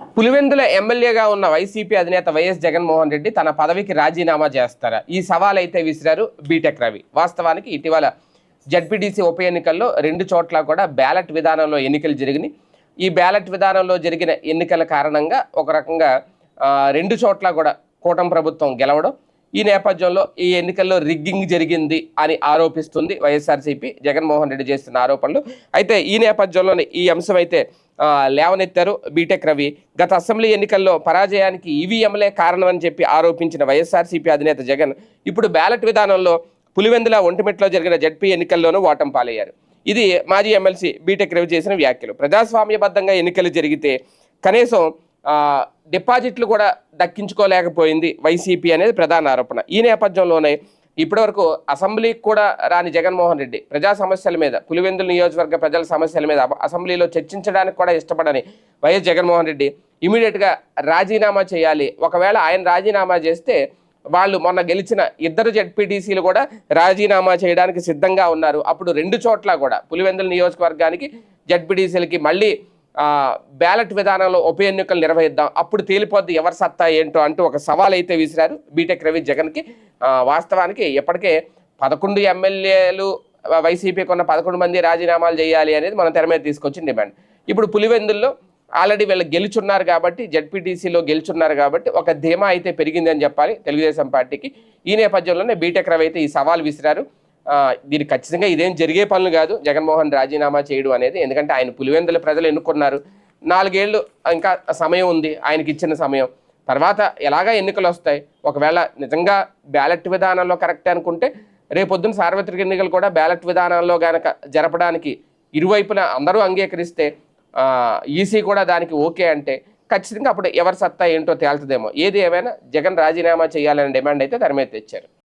పులివెందుల ఎమ్మెల్యేగా ఉన్న వైసీపీ అధినేత వైఎస్ జగన్మోహన్ రెడ్డి తన పదవికి రాజీనామా చేస్తారా? ఈ సవాల్ అయితే విసిరారు బీటెక్ రవి. వాస్తవానికి ఇటీవల జడ్పీటీసీ ఉప ఎన్నికల్లో రెండు చోట్ల కూడా బ్యాలెట్ విధానంలో ఎన్నికలు జరిగినాయి. ఈ బ్యాలెట్ విధానంలో జరిగిన ఎన్నికల కారణంగా ఒక రకంగా రెండు చోట్ల కూడా కూటమి ప్రభుత్వం గెలవడం ఈ నేపథ్యంలో ఈ ఎన్నికల్లో రిగ్గింగ్ జరిగింది అని ఆరోపిస్తుంది వైఎస్ఆర్సీపీ జగన్మోహన్ రెడ్డి చేస్తున్న ఆరోపణలు. అయితే ఈ నేపథ్యంలోనే ఈ అంశం అయితే లేవనెత్తారు బీటెక్ రవి. గత అసెంబ్లీ ఎన్నికల్లో పరాజయానికి ఈవీఎంలే కారణమని చెప్పి ఆరోపించిన వైఎస్ఆర్సీపీ అధినేత జగన్ ఇప్పుడు బ్యాలెట్ విధానంలో పులివెందుల ఒంటిమిట్లో జరిగిన జడ్పీ ఎన్నికల్లోనూ ఓటం పాలయ్యారు. ఇది మాజీ ఎమ్మెల్సీ బీటెక్ రవి చేసిన వ్యాఖ్యలు. ప్రజాస్వామ్యబద్ధంగా ఎన్నికలు జరిగితే కనీసం డిపాజిట్లు కూడా దక్కించుకోలేకపోయింది వైసీపీ అనేది ప్రధాన ఆరోపణ. ఈ నేపథ్యంలోనే ఇప్పటివరకు అసెంబ్లీకి కూడా రాని జగన్మోహన్ రెడ్డి ప్రజా సమస్యల మీద పులివెందుల నియోజకవర్గ ప్రజల సమస్యల మీద అసెంబ్లీలో చర్చించడానికి కూడా ఇష్టపడని వైఎస్ జగన్మోహన్ రెడ్డి ఇమీడియట్గా రాజీనామా చేయాలి. ఒకవేళ ఆయన రాజీనామా చేస్తే వాళ్ళు మొన్న గెలిచిన ఇద్దరు జెడ్పీటీసీలు కూడా రాజీనామా చేయడానికి సిద్ధంగా ఉన్నారు. అప్పుడు రెండు చోట్ల కూడా పులివెందుల నియోజకవర్గానికి జెడ్పీటీసీలకి మళ్ళీ బ్యాలెట్ విధానంలో ఉప ఎన్నికలు నిర్వహిద్దాం. అప్పుడు తేలిపోద్ది ఎవరి సత్తా ఏంటో అంటూ ఒక సవాల్ అయితే విసిరారు బీటెక్ రవి జగన్కి. వాస్తవానికి ఇప్పటికే పదకొండు ఎమ్మెల్యేలు వైసీపీకి ఉన్న పదకొండు మంది రాజీనామాలు చేయాలి అనేది మనం తెర మీద తీసుకొచ్చిన డిమాండ్. ఇప్పుడు పులివెందుల్లో ఆల్రెడీ వీళ్ళు గెలుచున్నారు కాబట్టి జడ్పీటీసీలో గెలుచున్నారు కాబట్టి ఒక ధీమా అయితే పెరిగిందని చెప్పాలి తెలుగుదేశం పార్టీకి. ఈ నేపథ్యంలోనే బీటెక్ రవి అయితే ఈ సవాల్ విసిరారు. దీనికి ఖచ్చితంగా ఇదేం జరిగే పనులు కాదు. జగన్మోహన్ రాజీనామా చేయడం అనేది. ఎందుకంటే ఆయన పులివెందుల ప్రజలు ఎన్నుకున్నారు. నాలుగేళ్ళు ఇంకా సమయం ఉంది. ఆయనకి ఇచ్చిన సమయం. తర్వాత ఎలాగా ఎన్నికలు వస్తాయి? ఒకవేళ నిజంగా బ్యాలెట్ విధానంలో కరెక్ట్ అనుకుంటే రేపొద్దున సార్వత్రిక ఎన్నికలు కూడా బ్యాలెట్ విధానంలో కనుక జరపడానికి ఇరువైపున అందరూ అంగీకరిస్తే ఈసీ కూడా దానికి ఓకే అంటే ఖచ్చితంగా అప్పుడు ఎవరి సత్తా ఏంటో తేల్తదేమో ఏది ఏమైనా జగన్ రాజీనామా చేయాలనే డిమాండ్ అయితే తెర తెచ్చారు.